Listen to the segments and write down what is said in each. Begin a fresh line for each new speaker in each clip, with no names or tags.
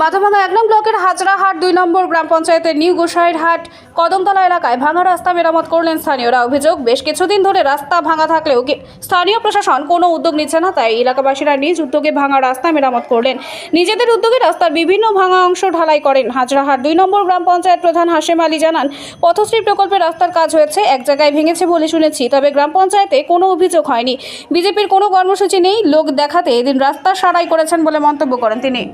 মাথাভাঙা এক নং ব্লকের হাজরাহাট দুই নম্বর গ্রাম পঞ্চায়েতের নিউ গোসাইরহাট কদমতলা এলাকায় ভাঙা রাস্তা মেরামত করলেন স্থানীয়রা। অভিযোগ, বেশ কিছুদিন ধরে রাস্তা ভাঙা থাকলেও স্থানীয় প্রশাসন কোনো উদ্যোগ নিচ্ছে না, তাই এলাকাবাসীরা নিজ উদ্যোগে ভাঙা রাস্তা মেরামত করলেন। নিজেদের উদ্যোগে রাস্তার বিভিন্ন ভাঙা অংশ ঢালাই করেন হাজরাহাট দুই নম্বর গ্রাম পঞ্চায়েত প্রধান হাশেম আলী জানান, পথশ্রী প্রকল্পে রাস্তার কাজ হয়েছে, এক জায়গায় ভেঙেছে বলে শুনেছি, তবে গ্রাম পঞ্চায়েতে কোনো অভিযোগ হয়নি। বিজেপির কোনো কর্মসূচি নেই, লোক দেখাতে এদিন রাস্তা সারাই করেছেন বলে মন্তব্য করেন তিনি।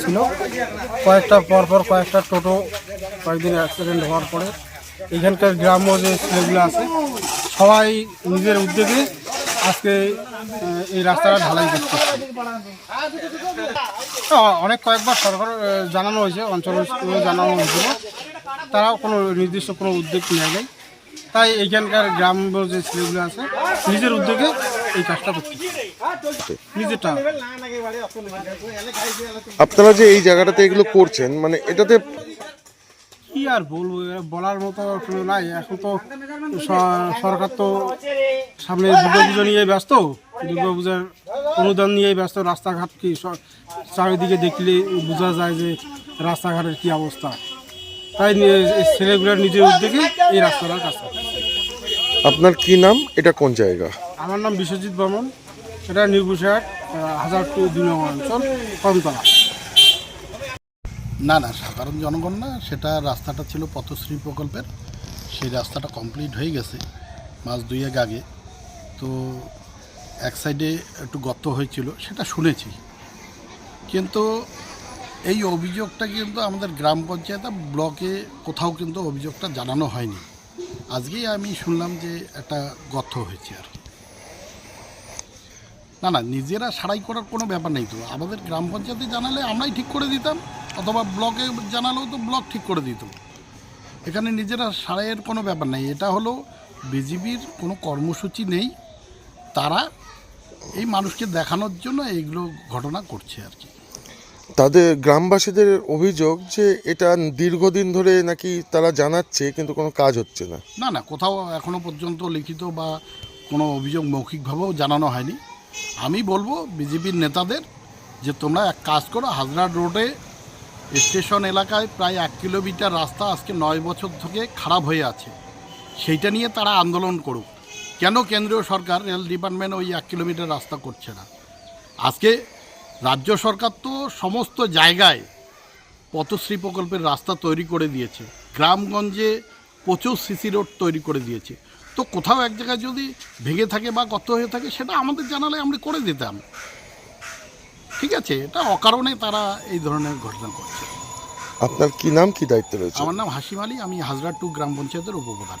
ছিল। কয়েকটা পর পর কয়েকটা টোটো কয়েকদিন অ্যাক্সিডেন্ট হওয়ার পরে এখানকার গ্রাম্য যে ছেলেগুলো আছে, সবাই নিজের উদ্যোগে আজকে এই রাস্তাটা ঢালাই করতে অনেক কয়েকবার সরকার জানানো হয়েছে, অঞ্চল জানানো হয়েছিল। তারাও কোনো নির্দিষ্ট কোনো উদ্যোগ নেয় নাই তাই এখানকার গ্রাম্য যে ছেলেগুলো আছে, নিজের উদ্যোগে এই কাজটা করতে নিজেরটা।
আপনারা যে এই জায়গাটাতে এগুলো করছেন মানে এটাতে
কি আর বলব বলার মতো কোনো নাই। এখন তো সরকার তো সামনে দুর্গাপুজো নিয়ে ব্যস্ত। দুর্গাপূজার অনুদান নিয়ে ব্যস্ত। রাস্তাঘাট কি চারিদিকে দেখলে বোঝা যায় যে রাস্তাঘাটের কি অবস্থা। তাই ছেলেগুলোর নিজের উদ্যোগে এই রাস্তাটার কাজ।
আপনার কি নাম? এটা কোন জায়গা?
আমার নাম বিশ্বজিৎ বর্মন। এটা নির্গুষাট হাজার টু দুই নম্বর অঞ্চল, কমতলা।
না না, সাধারণ জনগণ না, সেটা রাস্তাটা ছিল পথশ্রী প্রকল্পের। সেই রাস্তাটা কমপ্লিট হয়ে গেছে মাস দুয়েক আগে। তো এক সাইডে একটু গর্ত হয়েছিল, সেটা শুনেছি। কিন্তু এই অভিযোগটা কিন্তু আমাদের গ্রাম পঞ্চায়েত ব্লকে কোথাও কিন্তু অভিযোগটা জানানো হয়নি। আজকেই আমি শুনলাম যে একটা গর্ত হয়েছে আর কি। না না নিজেরা সারাই করার কোনো ব্যাপার নেই তো। আমাদের গ্রাম পঞ্চায়েতে জানালে আমরাই ঠিক করে দিতাম অথবা ব্লকে জানালেও তো ব্লক ঠিক করে দিত। এখানে নিজেরা সারাইয়ের কোনো ব্যাপার নেই। এটা হলো বিজিবির কোনো কর্মসূচি নেই। তারা এই মানুষকে দেখানোর জন্য এইগুলো ঘটনা করছে আর কি।
তাদের গ্রামবাসীদের অভিযোগ যে এটা দীর্ঘদিন ধরে নাকি তারা জানাচ্ছে কিন্তু কোনো কাজ হচ্ছে না।
না না কোথাও এখনও পর্যন্ত লিখিত বা কোনো অভিযোগ মৌখিকভাবেও জানানো হয়নি। আমি বলব বিজেপির নেতাদের যে তোমরা এক কাজ করো, হাজরা রোডে স্টেশন এলাকায় প্রায় এক কিলোমিটার রাস্তা আজকে নয় বছর থেকে খারাপ হয়ে আছে। সেইটা নিয়ে তারা আন্দোলন করুক। কেন কেন্দ্রীয় সরকার, রেল ডিপার্টমেন্ট ওই এক কিলোমিটার রাস্তা করছে না? আজকে রাজ্য সরকার তো সমস্ত জায়গায় পথশ্রী প্রকল্পের রাস্তা তৈরি করে দিয়েছে। গ্রামগঞ্জে প্রচুর সিসি রোড তৈরি করে দিয়েছে। তো কোথাও এক জায়গায় যদি ভেঙে থাকে বা কত হয়ে থাকে সেটা আমাদের জানালে আমরা করে দিতাম। ঠিক আছে এটা অকারণে তারা এই ধরনের ঘটনা করছে।
আপনার কি নাম কি দায়িত্ব রয়েছে?
আমার নাম হাসিম আলী আমি হাজরা টু গ্রাম পঞ্চায়েতের উপপ্রধান।